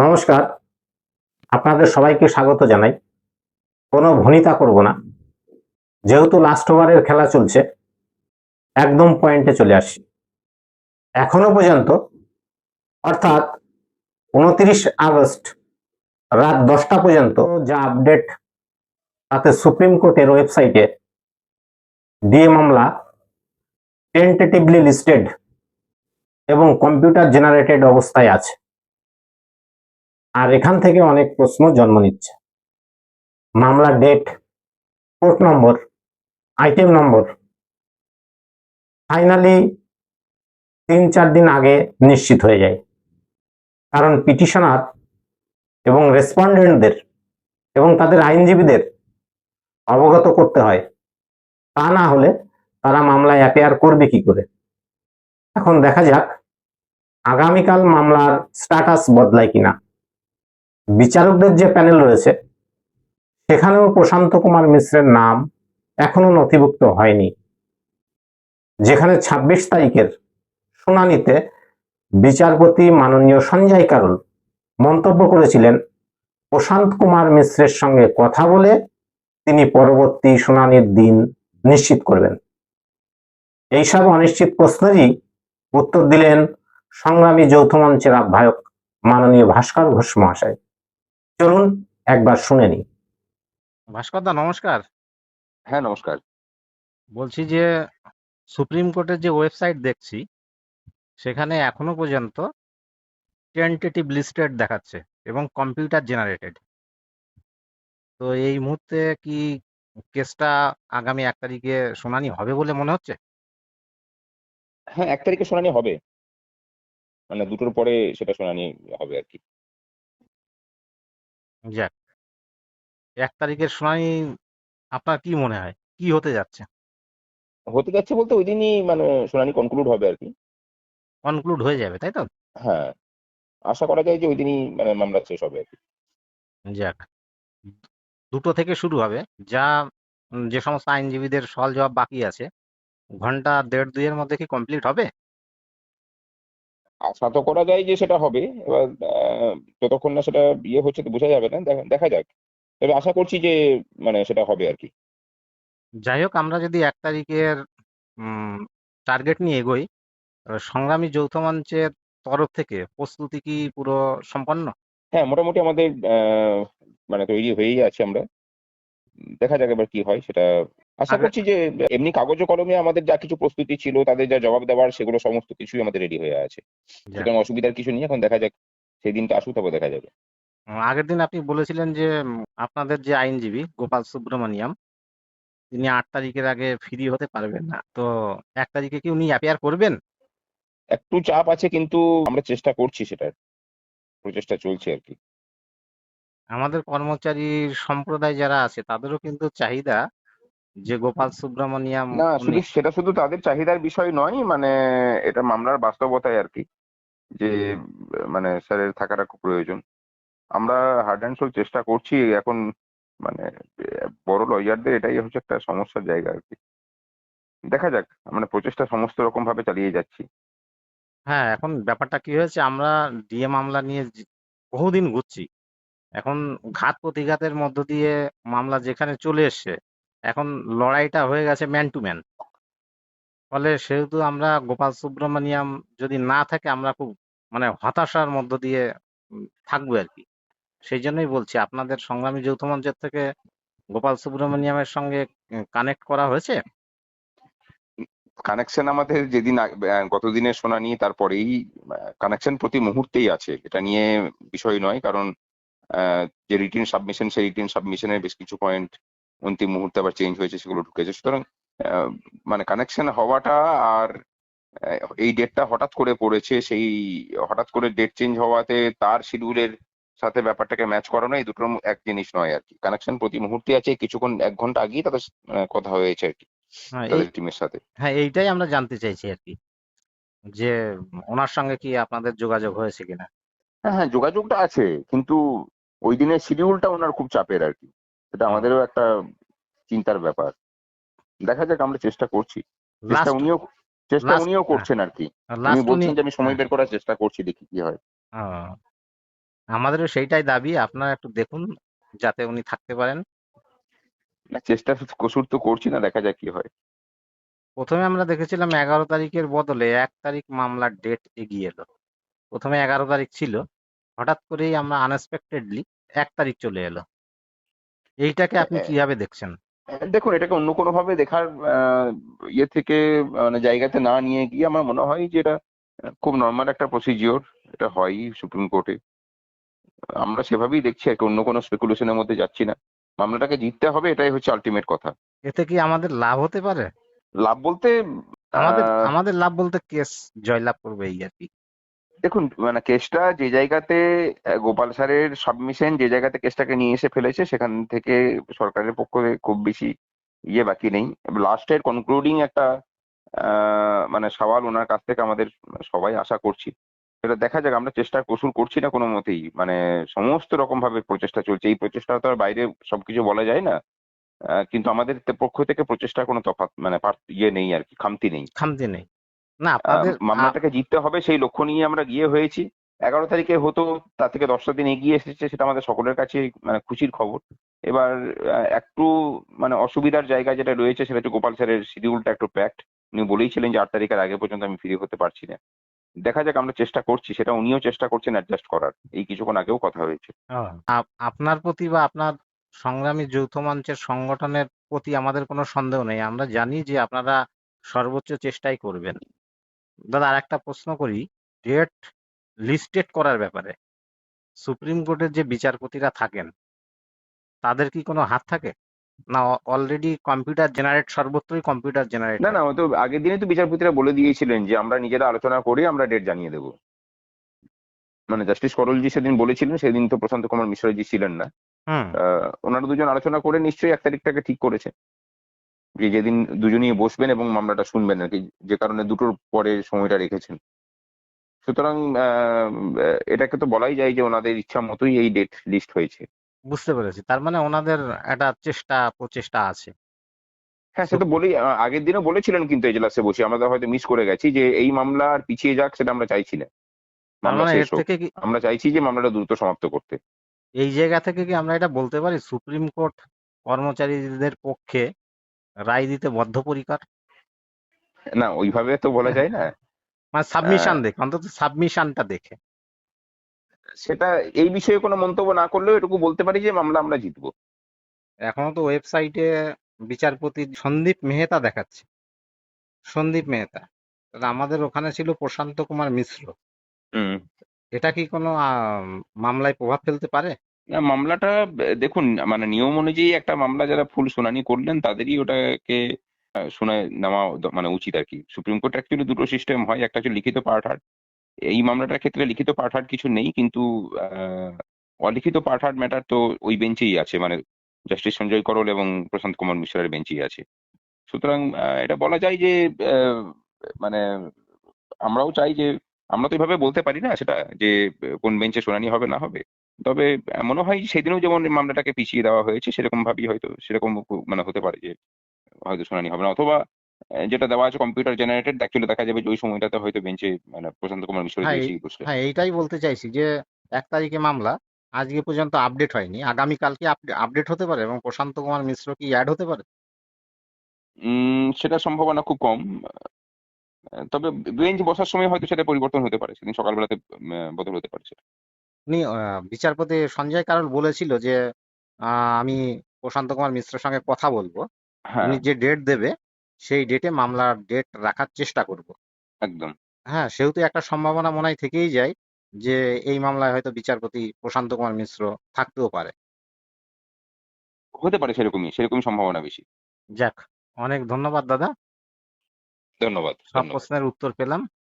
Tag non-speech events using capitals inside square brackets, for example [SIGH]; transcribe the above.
নমস্কার। আপনাদের সবাইকে স্বাগত জানাই। কোনো ভনিতা করব না। যেহেতু লাস্ট ওভারের খেলা চলছে, একদম পয়েন্টে চলে আসি এখনও পর্যন্ত, অর্থাৎ উনত্রিশ আগস্ট রাত দশটা পর্যন্ত যা আপডেট তাতে সুপ্রিম কোর্টের ওয়েবসাইটে ডিএ মামলা টেন্টেটিভলি লিস্টেড এবং কম্পিউটার জেনারেটেড অবস্থায় আছে। আর এখান থেকে অনেক প্রশ্ন জন্ম নিচ্ছে। মামলার date, court number, item number. Finally তিন চার দিন আগে নিশ্চিত হয়ে যায়। কারণ পিটিশনার এবং রেসপন্ডেন্টদের এবং তাদের আইনজীবীদের অবগত করতে হয়। তা না হলে তারা মামলায় অ্যাপেয়ার করবে কি করে? এখন দেখা যাক আগামীকাল মামলার স্ট্যাটাস বদলায় কিনা। বিচারকদের যে প্যানেল রয়েছে, সেখানেও প্রশান্ত কুমার মিশ্রের নাম এখনও নথিভুক্ত হয়নি। যেখানে ২৬ তারিখের শুনানিতে বিচারপতি মাননীয় সঞ্জয় কারুল মন্তব্য করেছিলেন, প্রশান্ত কুমার মিশ্রের সঙ্গে কথা বলে তিনি পরবর্তী শুনানির দিন নিশ্চিত করবেন। এইসব অনিশ্চিত প্রশ্নেরই উত্তর দিলেন সংগ্রামী যৌথ মঞ্চের আহ্বায়ক মাননীয় ভাস্কর ঘোষ মহাশয়। চলুন একবার শুনে নি ভাস্কর দা নমস্কার। হ্যাঁ নমস্কার। বলছি যে সুপ্রিম কোর্টের যে ওয়েবসাইট দেখছি সেখানে এখনও পর্যন্ত টেন্টেটিভ লিস্টেড দেখাচ্ছে এবং কম্পিউটার জেনারেটেড তো এই মুহূর্তে কি কেসটা আগামী এক তারিখে শুনানি হবে বলে মনে হচ্ছে? হ্যাঁ এক তারিখে শুনানি হবে। মানে দুটোর পরে সেটা শুনানি হবে আর কি। যাক এক তারিখের শুনানি আপনার কি মনে হয়? কি হতে যাচ্ছে? হতে যাচ্ছে বলতে ওই দিনই মানে শুনানি কনক্লুড হবে আর কি। কনক্লুড হয়ে যাবে তাই তো? হ্যাঁ। আশা করা যায় যে ওই দিনই মানে মামলা শেষ হবে আর কি। যাক দুটো থেকে শুরু হবে। যা উম, যে সমস্ত আইনজীবীদের সওয়াল জবাব বাকি আছে ঘণ্টা দেড় দুইয়ের মধ্যে কি কমপ্লিট হবে? আশা তো করা যায় যে সেটা হবে। এবার যতক্ষণ না সেটা ইয়ে হচ্ছে তো বোঝা যাবে না দেখা দেখা যাক। তবে আশা করছি যে মানে সেটা হবে আর কি। যাই হোক আমরা যদি এক তারিখের টার্গেট নিয়ে এগোই সংগ্রামী যৌথ মঞ্চের তরফ থেকে প্রস্তুতি কি পুরো সম্পন্ন? হ্যাঁ মোটামুটি আমাদের মানে তৈরি হয়েই আছে আমরা। দেখা যাক এবার কি হয় সেটা আশা করছি যে এমনি কাগজ কলমে আমাদের যা কিছু প্রস্তুতি ছিল তাদের যা জবাব দেওয়ার সেগুলো সমস্ত কিছুই আমাদের রেডি হয়ে আছে। সুতরাং অসুবিধার কিছু নেই এখন দেখা যাক সেই দিনটা আসুক তবে দেখা যাবে। আগের দিন আপনি বলেছিলেন যে আপনাদের যে আইনজীবী গোপাল সুব্রমণিয়াম তিনি আট তারিখের আগে ফ্রি হতে পারবেন না। তো এক তারিখে কি উনি অ্যাপিয়ার করবেন? একটু চাপ আছে কিন্তু আমরা চেষ্টা করছি সেটার। প্রচেষ্টা চলছে আর কি। আমাদের কর্মচারীর সম্প্রদায় যারা আছে তাদেরও কিন্তু চাহিদা যে গোপাল সুব্রমণিয়াম না শুধু সেটা শুধু তাদের চাহিদার বিষয় নয় মানে এটা মামলার বাস্তবতায় আর কি। যে মানে স্যারের থাকাটা খুব প্রয়োজন। আমরা হার্ড অ্যান্ড সোল চেষ্টা করছি, এখন মানে বড় লয়ারদের এটাই হচ্ছে একটা সমস্যার জায়গা আর কি। দেখা যাক মানে প্রচেষ্টা সমস্ত রকম ভাবে চালিয়ে যাচ্ছি। হ্যাঁ এখন ব্যাপারটা কি হয়েছে, আমরা ডিএ মামলা নিয়ে বহুদিন ঘুরছি। এখন ঘাত প্রতিঘাতের মধ্য দিয়ে মামলা যেখানে চলে এসছে, এখন লড়াইটা হয়ে গেছে ম্যান টু ম্যান ফলে সেহেতু আমরা গোপাল সুব্রমণিয়াম যদি না থাকে আমরা খুব মানে হতাশার মধ্য দিয়ে থাকব আর কি। সেই জন্যই বলছি আপনাদের সংগ্রামী যৌথ মঞ্চের থেকে গোপাল সুব্রমণিয়ামের সঙ্গে কানেক্ট করা হয়েছে? কানেকশন আমাদের যেদিন আহ, গতদিনের শুনানি তারপরেই কানেকশন প্রতি মুহূর্তেই আছে। এটা নিয়ে বিষয় নয় কারণ যে রিটিন সাবমিশন সেই রিটিন সাবমিশনের বেশ কিছু পয়েন্ট অন্তিম মুহূর্তে আবার চেঞ্জ হয়েছে সেগুলো ঢুকেছে। সুতরাং মানে কানেকশন হওয়াটা আর এই ডেটটা হঠাৎ করে পড়েছে সেই হঠাৎ করে ডেট চেঞ্জ হওয়াতে তার শিডিউলের সাথে ব্যাপারটাকে ম্যাচ করানো এই দুটোর এক জিনিস নয় আর কি। কানেকশন প্রতি মুহূর্তে আছে কিছুক্ষণ এক ঘণ্টা আগেই তাদের কথা হয়েছে আর কি হ্যাঁ তাদের টিমের সাথে। হ্যাঁ এইটাই আমরা জানতে চাইছি আর কি যে ওনার সঙ্গে কি আপনাদের যোগাযোগ হয়েছে কিনা? হ্যাঁ হ্যাঁ যোগাযোগটা আছে কিন্তু ওই দিনের শিডিউলটা ওনার খুব চাপের আর কি। সেটা আমাদেরও একটা চিন্তার ব্যাপার। দেখা যাক আমরা চেষ্টা করছি। চেষ্টা উনিও চেষ্টা উনিও করছেন আর কি। উনি বলছেন যে আমি সময় বের করার চেষ্টা করছি দেখি কি হয়। আমাদেরও সেইটাই দাবি আপনারা একটু দেখুন যাতে উনি থাকতে পারেন। না চেষ্টা কসুর তো করছি না দেখা যাক কি হয়। প্রথমে আমরা দেখেছিলাম এগারো তারিখের বদলে এক তারিখ মামলার ডেট এগিয়ে এলো। প্রথমে এগারো তারিখ ছিল হঠাৎ করেই আমরা আনএক্সপেক্টেডলি এক তারিখ চলে এলো। এইটাকে আপনি হ্যাঁ। কীভাবে দেখছেন? দেখুন এটাকে অন্য কোনো ভাবে দেখার আহ, ইয়ে থেকে মানে জায়গাতে না নিয়ে গিয়ে আমার মনে হয় যে এটা খুব নর্মাল একটা প্রসিজিওর এটা হয়ই সুপ্রিম কোর্টে। আমরা সেভাবেই দেখছি আর অন্য কোনো স্পেকুলেশনের মধ্যে যাচ্ছি না। মামলাটাকে জিততে হবে এটাই হচ্ছে আলটিমেট কথা। এতে কি আমাদের লাভ হতে পারে? লাভ বলতে আমাদের আমাদের লাভ বলতে কেস জয়লাভ করবে এই আর কি। দেখুন মানে কেসটা যে জায়গাতে গোপাল স্যারের সাবমিশন যে জায়গাতে কেসটাকে নিয়ে এসে ফেলেছে, সেখান থেকে সরকারের পক্ষে খুব বেশি ইয়ে বাকি নেই। লাস্টের কনক্লুডিং একটা মানে সওয়াল ওনার কাছ থেকে আমাদের সবাই আশা করছি। সেটা দেখা যাক, আমরা চেষ্টা কসুর করছি না কোনো মতেই। মানে সমস্ত রকম ভাবে প্রচেষ্টা চলছে। এই প্রচেষ্টা তো আর বাইরে সবকিছু বলা যায় না। কিন্তু আমাদের পক্ষ থেকে প্রচেষ্টার কোনো তফাৎ মানে ইয়ে নেই আর কি, খামতি নেই। খামতি নেই। না মামলাটাকে জিততে হবে সেই লক্ষ্য নিয়ে আমরা গিয়ে হয়েছি। এগারো তারিখে হতো তার থেকে দশটা দিন এগিয়ে এসেছে সেটা আমাদের সকলের কাছে মানে খুশির খবর। এবার আহ, একটু মানে অসুবিধার জায়গা যেটা রয়েছে সেটা হচ্ছে গোপাল স্যারের শিডিউলটা একটু প্যাকড উনি বলেইছিলেন যে আট তারিখের আগে পর্যন্ত আমি ফ্রি হতে পারছি না। দেখা যাক আমরা চেষ্টা করছি সেটা উনিও চেষ্টা করছেন অ্যাডজাস্ট করার। এই কিছুক্ষণ আগেও কথা হয়েছে। আপনার প্রতি বা আপনার সংগ্রামী যৌথ মঞ্চের সংগঠনের প্রতি আমাদের কোনো সন্দেহ নেই। আমরা জানি যে আপনারা সর্বোচ্চ চেষ্টাই করবেন। দাদা আর একটা প্রশ্ন করি। ডেট লিস্টেড করার ব্যাপারে সুপ্রিম কোর্টের যে বিচারপতিরা থাকেন তাদের কি কোনো হাত থাকে? না অলরেডি কম্পিউটার জেনারেট সর্বত্রই কম্পিউটার জেনারেট না না তো আগের দিনে তো বিচারপতিরা বলে দিয়েছিলেন যে আমরা নিজেরা আলোচনা করে আমরা ডেট জানিয়ে দেবো। মানে জাস্টিস করলজি সেদিন বলেছিলেন সেদিন তো প্রশান্ত কুমার মিশ্রজি ছিলেন না। ওনারা দুজন আলোচনা করে নিশ্চয়ই এক তারিখটাকে ঠিক করেছে যেদিন দুজনেই বসবেন এবং মামলাটা শুনবেন আর কি যে কারণে দুটোর পরে সময়টা রেখেছেন। সুতরাং এটাকে তো বলাই যায় যে ওনাদের ইচ্ছা মতোই এই ডেট লিস্ট হয়েছে। বুঝতে পেরেছি। তার মানে ওনাদের একটা চেষ্টা প্রচেষ্টা আছে। হ্যাঁ সে তো বলেই আগের দিনও বলেছিলেন কিন্তু এজলাসে বসে। আমরা তো হয়তো মিস করে গেছি যে এই মামলা আর পিছিয়ে যাক সেটা আমরা চাইছি না। মামলা মানে শেষ হোক। থেকে কি আমরা চাইছি যে মামলাটা দ্রুত সমাপ্ত করতে। এই জায়গা থেকে কি আমরা এটা বলতে পারি? সুপ্রিম কোর্ট কর্মচারীদের পক্ষে রায় দিতে বদ্ধপরিকর? না ওইভাবে তো বলা যায় না। [LAUGHS] মানে সাবমিশন দেখে অন্তত সাবমিশনটা দেখে। সেটা এই বিষয়ে কোনো মন্তব্য না করলেও এটুকু বলতে পারি যে মামলা আমরা জিতবো। এখনও তো ওয়েবসাইটে বিচারপতি সন্দীপ মেহতা দেখাচ্ছে। সন্দীপ মেহতা। আমাদের ওখানে ছিল প্রশান্ত কুমার মিশ্র। হুম। এটা কি কোনো মামলায় প্রভাব ফেলতে পারে? না, মামলাটা, দেখুন মানে নিয়ম অনুযায়ী একটা মামলা যারা ফুল শুনানি করলেন, তাদেরই ওটাকে শুনে নেওয়া মানে উচিত আর কি। সুপ্রিম কোর্ট অ্যাকচুয়ালি দুটো সিস্টেম হয়, একটা হচ্ছে লিখিত পাঠার এই মামলাটার ক্ষেত্রে লিখিত পাঠার কিছু নেই, কিন্তু অলিখিত পাঠার ম্যাটার তো ওই বেঞ্চেই আছে মানে জাস্টিস সঞ্জয় করল এবং প্রশান্ত কুমার মিশ্রের বেঞ্চেই আছে। সুতরাং এটা বলা যায় যে মানে আমরাও চাই যে, আমরা তো এভাবে বলতে পারি না সেটা, যে, কোন বেঞ্চে শুনানি হবে না হবে। তবে মনে হয় সেদিনও যেমন মামলাটাকে পিছিয়ে দেওয়া হয়েছে সেরকম ভাবেই হয়তো সেরকম মানে হতে পারে যে হয়তো শুনানি হবে না। অথবা যেটা দেওয়া আছে কম্পিউটার জেনারেটেড অ্যাকচুয়ালি দেখা যাবে যে ওই সময়টাতে হয়তো বেঞ্চে মানে প্রশান্ত কুমার মিশ্র হ্যাঁ, হ্যাঁ এইটাই বলতে চাইছি যে এক তারিখে মামলা আজকে পর্যন্ত আপডেট হয়নি। আগামী কালকে আপডেট হতে পারে এবং প্রশান্ত কুমার মিশ্র কি অ্যাড হতে পারে? সেটা সম্ভাবনা খুব কম। তবে বেঞ্চ বসার সময় হয়তো সেটা পরিবর্তন হতে পারে সেদিন সকালবেলাতে বদল হতে পারে সেটা। উনি বিচারপতি সঞ্জয় কারোল বলেছিল যে আমি প্রশান্ত কুমার মিশ্রের সঙ্গে কথা বলব। হ্যাঁ। উনি যে ডেট দেবে সেই ডেটে মামলার ডেট রাখার চেষ্টা করব। একদম। হ্যাঁ সেহেতু একটা সম্ভাবনা মনে হয় থেকেই যায় যে এই মামলায় হয়তো বিচারপতি প্রশান্ত কুমার মিশ্র থাকতেও পারে। হতে পারে সেরকমই সেরকমই সম্ভাবনা বেশি। যাক অনেক ধন্যবাদ দাদা। ধন্যবাদ সব প্রশ্নের উত্তর পেলাম।